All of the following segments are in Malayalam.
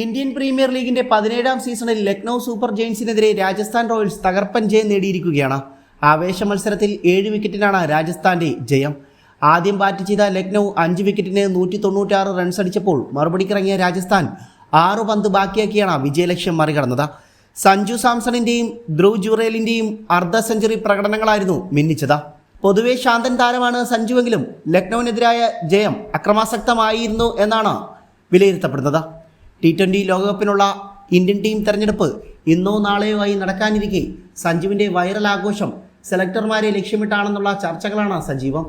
ഇന്ത്യൻ പ്രീമിയർ ലീഗിന്റെ പതിനേഴാം സീസണിൽ ലക്നൗ സൂപ്പർ ജെയിൻസിനെതിരെ രാജസ്ഥാൻ റോയൽസ് തകർപ്പൻ ജയം നേടിയിരിക്കുകയാണ്. ആവേശ മത്സരത്തിൽ ഏഴ് വിക്കറ്റിനാണ് രാജസ്ഥാന്റെ ജയം. ആദ്യം ബാറ്റ് ചെയ്ത ലക്നൗ അഞ്ച് വിക്കറ്റിന് നൂറ്റി തൊണ്ണൂറ്റാറ് റൺസ് അടിച്ചപ്പോൾ മറുപടിക്കിറങ്ങിയ രാജസ്ഥാൻ ആറു പന്ത് ബാക്കിയാക്കിയാണ് വിജയലക്ഷ്യം മറികടന്നത്. സഞ്ജു സാംസണിന്റെയും ധ്രുവ് ജുറേലിന്റെയും അർദ്ധ സെഞ്ചുറി പ്രകടനങ്ങളായിരുന്നു മിന്നിച്ചത്. പൊതുവെ ശാന്തൻ താരമാണ് സഞ്ജുവെങ്കിലും ലക്നൌവിനെതിരായ ജയം അക്രമാസക്തമായിരുന്നു എന്നാണ് വിലയിരുത്തപ്പെടുന്നത്. ടി ട്വന്റി ലോകകപ്പിനുള്ള ഇന്ത്യൻ ടീം തെരഞ്ഞെടുപ്പ് ഇന്നോ നാളെയോ ആയി നടക്കാനിരിക്കെ സഞ്ജുവിന്റെ വൈറൽ ആഘോഷം സെലക്ടർമാരെ ലക്ഷ്യമിട്ടാണെന്നുള്ള ചർച്ചകളാണ് സജീവം.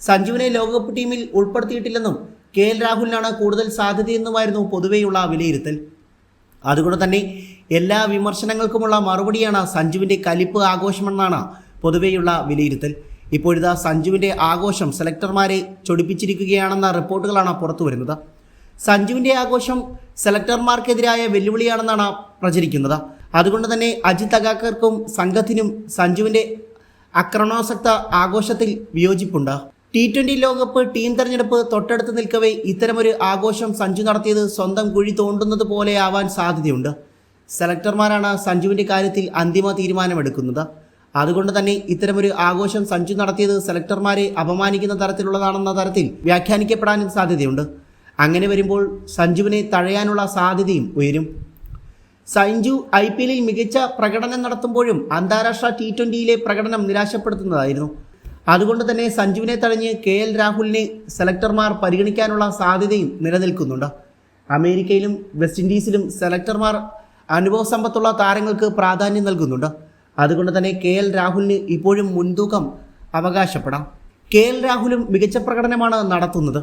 സഞ്ജുവിനെ ലോകകപ്പ് ടീമിൽ ഉൾപ്പെടുത്തിയിട്ടില്ലെന്നും കെ എൽ രാഹുലിനാണ് കൂടുതൽ സാധ്യതയെന്നുമായിരുന്നു പൊതുവെയുള്ള വിലയിരുത്തൽ. അതുകൊണ്ട് തന്നെ എല്ലാ വിമർശനങ്ങൾക്കുമുള്ള മറുപടിയാണ് സഞ്ജുവിന്റെ കലിപ്പ് ആഘോഷമെന്നാണ് പൊതുവെയുള്ള വിലയിരുത്തൽ. ഇപ്പോഴിതാ സഞ്ജുവിന്റെ ആഘോഷം സെലക്ടർമാരെ ചൊടിപ്പിച്ചിരിക്കുകയാണെന്ന റിപ്പോർട്ടുകളാണ് പുറത്തു വരുന്നത് സഞ്ജുവിന്റെ ആഘോഷം സെലക്ടർമാർക്കെതിരായ വെല്ലുവിളിയാണെന്നാണ് പ്രചരിക്കുന്നത്. അതുകൊണ്ട് തന്നെ അജിത് അഗാക്കർക്കും സംഘത്തിനും സഞ്ജുവിന്റെ അക്രമാസക്ത ആഘോഷത്തിൽ വിയോജിപ്പുണ്ട്. ടി ട്വന്റി ലോകകപ്പ് ടീം തെരഞ്ഞെടുപ്പ് തൊട്ടടുത്ത് നിൽക്കവേ ഇത്തരമൊരു ആഘോഷം സഞ്ജു നടത്തിയത് സ്വന്തം കുഴി തോണ്ടുന്നത് പോലെ ആവാൻ സാധ്യതയുണ്ട്. സെലക്ടർമാരാണ് സഞ്ജുവിന്റെ കാര്യത്തിൽ അന്തിമ തീരുമാനമെടുക്കുന്നത്. അതുകൊണ്ട് തന്നെ ഇത്തരമൊരു ആഘോഷം സഞ്ജു നടത്തിയത് സെലക്ടർമാരെ അപമാനിക്കുന്ന തരത്തിലുള്ളതാണെന്ന തരത്തിൽ വ്യാഖ്യാനിക്കപ്പെടാനും സാധ്യതയുണ്ട്. അങ്ങനെ വരുമ്പോൾ സഞ്ജുവിനെ തഴയാനുള്ള സാധ്യതയും ഉയരും. സഞ്ജു ഐ പി എല്ലിൽ മികച്ച പ്രകടനം നടത്തുമ്പോഴും അന്താരാഷ്ട്ര ടി ട്വന്റിയിലെ പ്രകടനം നിരാശപ്പെടുത്തുന്നതായിരുന്നു. അതുകൊണ്ട് തന്നെ സഞ്ജുവിനെ തഴഞ്ഞ് കെ എൽ രാഹുലിനെ സെലക്ടർമാർ പരിഗണിക്കാനുള്ള സാധ്യതയും നിലനിൽക്കുന്നുണ്ട്. അമേരിക്കയിലും വെസ്റ്റ് ഇൻഡീസിലും സെലക്ടർമാർ അനുഭവ സമ്പത്തുള്ള താരങ്ങൾക്ക് പ്രാധാന്യം നൽകുന്നുണ്ട്. അതുകൊണ്ട് തന്നെ കെ എൽ രാഹുലിന് ഇപ്പോഴും മുൻതൂക്കം അവകാശപ്പെടാം. കെ എൽ രാഹുലും മികച്ച പ്രകടനമാണ് നടത്തുന്നത്.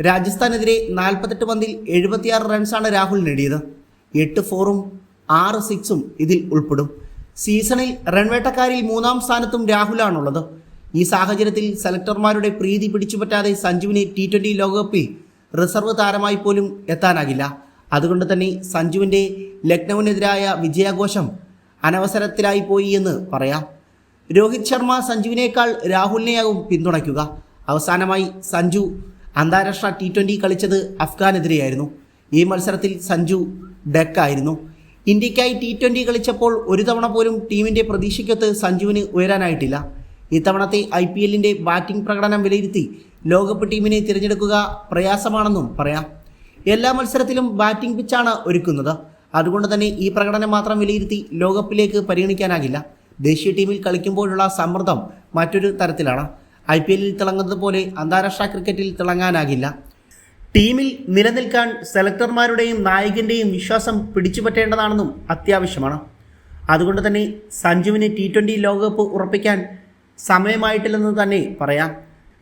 രാജസ്ഥാനെതിരെ നാൽപ്പത്തെട്ട് പന്തിൽ എഴുപത്തിയാറ് റൺസാണ് രാഹുൽ നേടിയത്. എട്ട് ഫോറും ആറ് സിക്സും ഇതിൽ ഉൾപ്പെടും. സീസണിൽ റൺവേട്ടക്കാരിൽ മൂന്നാം സ്ഥാനത്തും രാഹുലാണുള്ളത്. ഈ സാഹചര്യത്തിൽ സെലക്ടർമാരുടെ പ്രീതി പിടിച്ചുപറ്റാതെ സഞ്ജുവിന് ടി ട്വന്റി ലോകകപ്പിൽ റിസർവ് താരമായി പോലും എത്താനാകില്ല. അതുകൊണ്ട് തന്നെ സഞ്ജുവിന്റെ ലക്നൌവിനെതിരായ വിജയാഘോഷം അനവസരത്തിലായി പോയി എന്ന് പറയാം. രോഹിത് ശർമ്മ സഞ്ജുവിനേക്കാൾ രാഹുലിനെയാകും പിന്തുണയ്ക്കുക. അവസാനമായി സഞ്ജു അന്താരാഷ്ട്ര ടി ട്വന്റി കളിച്ചത് അഫ്ഗാനെതിരെയായിരുന്നു. ഈ മത്സരത്തിൽ സഞ്ജു ഡെക്കായിരുന്നു. ഇന്ത്യക്കായി ടി ട്വന്റി കളിച്ചപ്പോൾ ഒരു തവണ പോലും ടീമിന്റെ പ്രതീക്ഷയ്ക്കൊത്ത് സഞ്ജുവിന് ഉയരാനായിട്ടില്ല. ഇത്തവണത്തെ ഐ പി എല്ലിന്റെ ബാറ്റിംഗ് പ്രകടനം വിലയിരുത്തി ലോകകപ്പ് ടീമിനെ തിരഞ്ഞെടുക്കുക പ്രയാസമാണെന്നും പറയാം. എല്ലാ മത്സരത്തിലും ബാറ്റിംഗ് പിച്ചാണ് ഒരുക്കുന്നത്. അതുകൊണ്ട് തന്നെ ഈ പ്രകടനം മാത്രം വിലയിരുത്തി ലോകകപ്പിലേക്ക് പരിഗണിക്കാനാകില്ല. ദേശീയ ടീമിൽ കളിക്കുമ്പോഴുള്ള സമ്മർദ്ദം മറ്റൊരു തരത്തിലാണ്. ഐ പി എല്ലിൽ തിളങ്ങുന്നത് പോലെ അന്താരാഷ്ട്ര ക്രിക്കറ്റിൽ തിളങ്ങാനാകില്ല. ടീമിൽ നിലനിൽക്കാൻ സെലക്ടർമാരുടെയും നായകന്റെയും വിശ്വാസം പിടിച്ചുപറ്റേണ്ടതാണെന്നും അത്യാവശ്യമാണ്. അതുകൊണ്ട് തന്നെ സഞ്ജുവിന് ടി ട്വന്റി ലോകകപ്പ് ഉറപ്പിക്കാൻ സമയമായിട്ടില്ലെന്ന് തന്നെ പറയാം.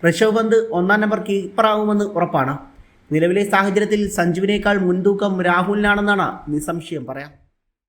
ഋഷഭ് പന്ത് ഒന്നാം നമ്പർ കീപ്പറാകുമെന്ന് ഉറപ്പാണ്. നിലവിലെ സാഹചര്യത്തിൽ സഞ്ജുവിനേക്കാൾ മുൻതൂക്കം രാഹുലിനാണെന്നാണ് നിസ്സംശയം പറയാം.